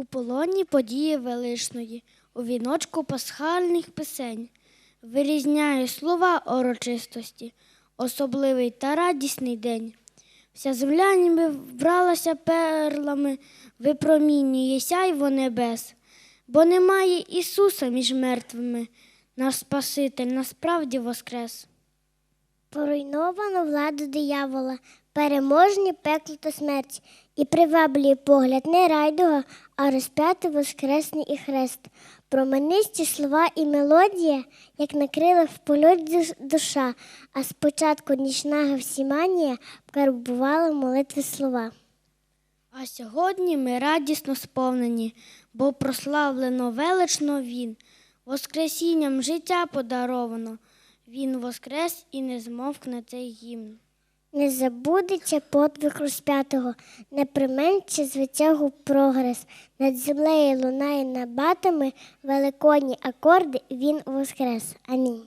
У полоні події величної, у віночку пасхальних пісень, вирізняє слова урочистості, особливий та радісний день. Вся земля ніби вбралася перлами, випромінює сяйво небес, бо немає Ісуса між мертвими, наш Спаситель насправді воскрес. Поруйновано владу диявола, переможні пекло та смерть, і приваблює погляд не райдуга, а розп'ятий воскресний і хрест. Променисті слова і мелодія, як на крилах в польот душа, а спочатку нічна Гевсіманія карбувала молитви слова. А сьогодні ми радісно сповнені, бо прославлено велично Він, Воскресінням життя подаровано. Він воскрес і не змовкне цей гімн. Не забудеться подвиг розп'ятого, не применше звитягу прогрес. Над землею лунає набатами великодні акорди, він воскрес. Амінь.